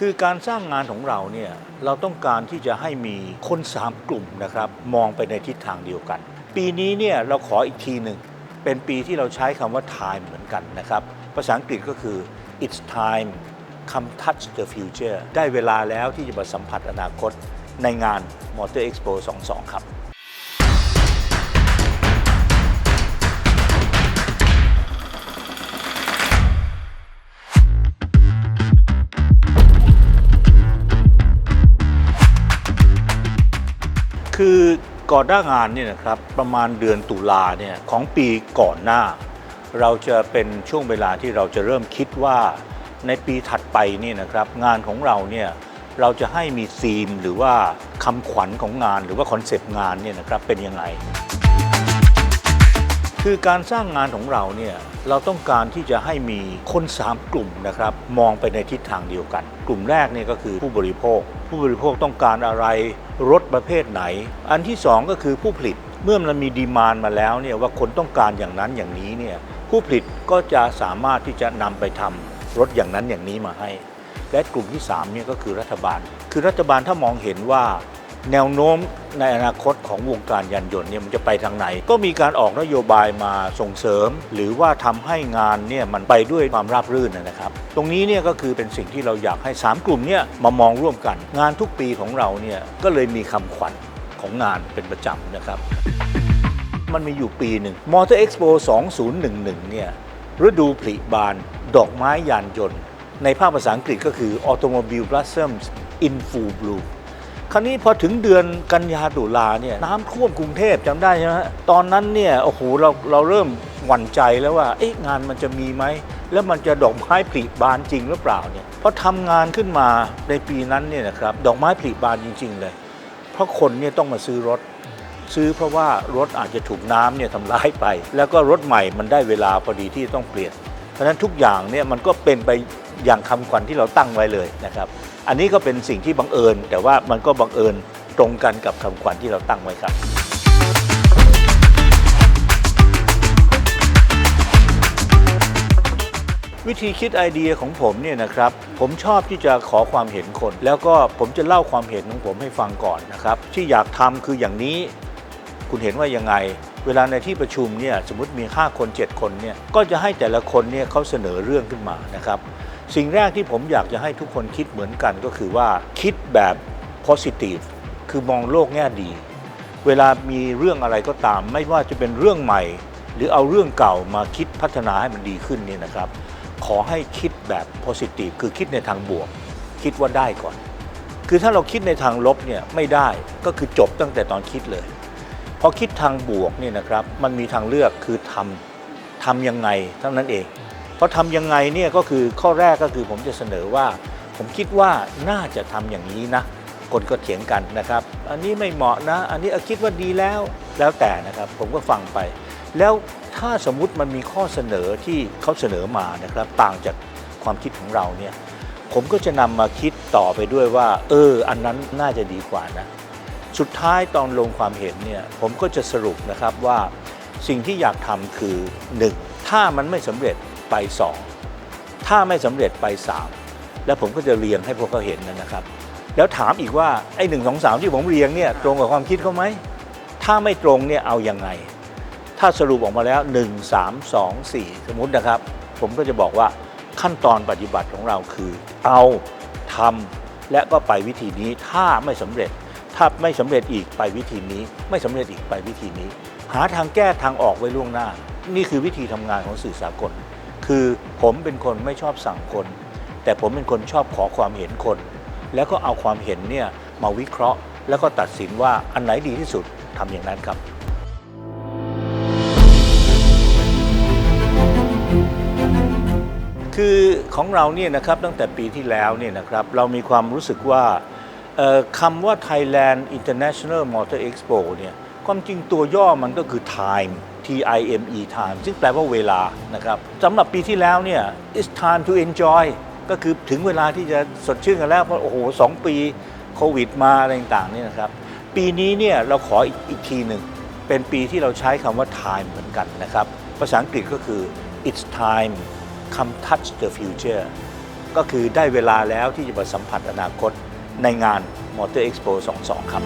คือการสร้างงานของเราเนี่ยเราต้องการที่จะให้มีคนสามกลุ่มนะครับมองไปในทิศทางเดียวกัน ปีนี้เนี่ยเราขออีกทีหนึ่งเป็นปีที่เราใช้คำว่า time เหมือนกันนะครับภาษาอังกฤษก็คือ it's time come touch the future ได้เวลาแล้วที่จะมาสัมผัสอนาคตในงาน Motor Expo 22 ครับ คือก่อนหน้างานเนี่ยนะครับประมาณเดือนตุลาเนี่ยของปีก่อนหน้า เราจะเป็นช่วงเวลาที่เราจะเริ่มคิดว่าในปีถัดไปนี่นะครับงานของเราเนี่ยเราจะให้มีธีมหรือว่าคำขวัญของงานหรือว่าคอนเซปต์งานเนี่ยนะครับเป็นยังไง คือการสร้างงานของเราเนี่ยเราต้องการที่จะให้มีคนสามกลุ่มนะครับมองไปในทิศทางเดียวกัน กลุ่มแรกเนี่ยก็คือผู้บริโภค ผู้บริโภคต้องการอะไรรถประเภทไหน อันที่สองก็คือผู้ผลิตเมื่อมันมีดีมานมาแล้วเนี่ยว่าคนต้องการอย่างนั้นอย่างนี้เนี่ยผู้ผลิตก็จะสามารถที่จะนำไปทำรถอย่างนั้นอย่างนี้มาให้ และกลุ่มที่3เนี่ยก็คือรัฐบาล คือรัฐบาลถ้ามองเห็นว่า แนวโน้มในอนาคตของวงการยานยนต์เนี่ยมันจะไปทางไหน ก็มีการออกนโยบายมาส่งเสริม หรือว่าทำให้งานเนี่ยมันไปด้วยความราบรื่นนะครับ ตรงนี้เนี่ยก็คือเป็นสิ่งที่เราอยากให้ 3 กลุ่มเนี่ยมามองร่วมกัน งานทุกปีของเราเนี่ยก็เลยมีคำขวัญของงานเป็นประจำนะครับ มันมีอยู่ปีหนึ่ง Motor Expo 2011 เนี่ยฤดูผลิบานดอกไม้ยานยนต์ ในภาพภาษาอังกฤษก็คือ Automobile Blossoms in Full Bloom คราวนี้พอถึงเดือนกันยาตุลาเนี่ยน้ำท่วมกรุงเทพจำได้ใช่ไหมตอนนั้นเนี่ยโอ้โหเราเราเริ่มหวั่นใจแล้วว่าเอ๊ะงานมันจะมีไหมแล้วมันจะดอกไม้ผลิบานจริงหรือเปล่าเนี่ยพอทำงานขึ้นมาในปีนั้นเนี่ยนะครับดอกไม้ผลิบานจริง ๆ เลย เพราะคนเนี่ยต้องมาซื้อรถ ซื้อเพราะว่ารถอาจจะถูกน้ำเนี่ยทำร้ายไป แล้วก็รถใหม่มันได้เวลาพอดีที่ต้องเปลี่ยน เพราะฉะนั้นทุกอย่างเนี่ยมันก็เป็นไปอย่างคำขวัญที่เราตั้งไว้เลยนะครับ อันนี้ก็เป็นสิ่งที่บังเอิญ แต่ว่ามันก็บังเอิญตรงกันกับคำขวัญที่เราตั้งไว้ครับ วิธีคิดไอเดียของผมเนี่ยนะครับ ผมชอบที่จะขอความเห็นคน แล้วก็ผมจะเล่าความเห็นของผมให้ฟังก่อนนะครับ ที่อยากทำคืออย่างนี้คุณเห็นว่ายังไง เวลาในที่ประชุมเนี่ยสมมติมี 5 คน 7 คนเนี่ยก็จะให้แต่ละคนเนี่ยเขาเสนอเรื่องขึ้นมานะครับ สิ่งแรกที่ผมอยากจะให้ทุกคนคิดเหมือนกันก็คือว่าคิดแบบ positive คือมองโลกแง่ดี เวลามีเรื่องอะไรก็ตาม ไม่ว่าจะเป็นเรื่องใหม่ หรือเอาเรื่องเก่ามาคิดพัฒนาให้มันดีขึ้นนี่นะครับ ขอให้คิดแบบ positive คือคิดในทางบวก คิดว่าได้ก่อน คือถ้าเราคิดในทางลบเนี่ยไม่ได้ก็คือจบตั้งแต่ตอนคิดเลยพอคิดทางบวกเนี่ยนะครับ มันมีทางเลือกคือทำทำยังไงเท่านั้นเอง เพราะทำยังไงเนี่ยก็คือข้อแรกก็คือผมจะเสนอว่า ผมคิดว่าน่าจะทำอย่างนี้นะคนก็เถียงกันนะครับ อันนี้ไม่เหมาะนะ อันนี้อาคิดว่าดีแล้วแล้วแต่นะครับผมก็ฟังไป แล้วถ้าสมมุติมันมีข้อเสนอที่เขาเสนอมานะครับ ต่างจากความคิดของเราเนี่ยผมก็จะนำมาคิดต่อไปด้วยว่า เออ อันนั้นน่าจะดีกว่านะ สุดท้ายตอนลงความเห็นเนี่ยผมก็จะสรุปนะครับว่าสิ่งที่อยากทำคือ 1. ถ้ามันไม่สำเร็จ ไป 2 ถ้าไม่สำเร็จไป 3 แล้วผมก็จะเรียงให้พวกเขาเห็นนะครับ แล้วถามอีกว่าไอ้หนึ่งสองสามที่ผมเรียงเนี่ยตรงกับความคิดเขาไหม ถ้าไม่ตรงเนี่ยเอายังไง ถ้าสรุปออกมาแล้ว 1 3 2 4 สมมุตินะครับ ผมก็จะบอกว่าขั้นตอนปฏิบัติของเราคือ เอาทำและก็ไปวิธีนี้ถ้าไม่สำเร็จถ้าไม่สำเร็จอีกไปวิธีนี้ ไม่สำเร็จอีกไปวิธีนี้ หาทางแก้ทางออกไว้ล่วงหน้า นี่คือวิธีทำงานของสื่อสากล คือผมเป็นคนไม่ชอบสั่งคน แต่ผมเป็นคนชอบขอความเห็นคน แล้วก็เอาความเห็นเนี่ยมาวิเคราะห์ แล้วก็ตัดสินว่าอันไหนดีที่สุดทำอย่างนั้นครับคือของเราเนี่ยนะครับตั้งแต่ปีที่แล้วเนี่ยนะครับเรามีความรู้สึกว่าคำว่า Thailand International Motor Expo เนี่ยความจริงตัวย่อมันก็คือ time T I M E time ซึ่งแปลว่าเวลานะครับสำหรับปีที่แล้วเนี่ย it's time to enjoy ก็คือถึงเวลาที่จะสดชื่นกันแล้ว เพราะโอ้โหสองปีโควิดมาอะไรต่างๆนี่นะครับ ปีนี้เนี่ยเราขออีกอีกทีหนึ่ง เป็นปีที่เราใช้คำว่า time เหมือนกันนะครับ ภาษาอังกฤษก็คือ it's time come touch the future ก็คือได้เวลาแล้วที่จะมาสัมผัสอนาคตในงาน Motor Expo 22 ครับ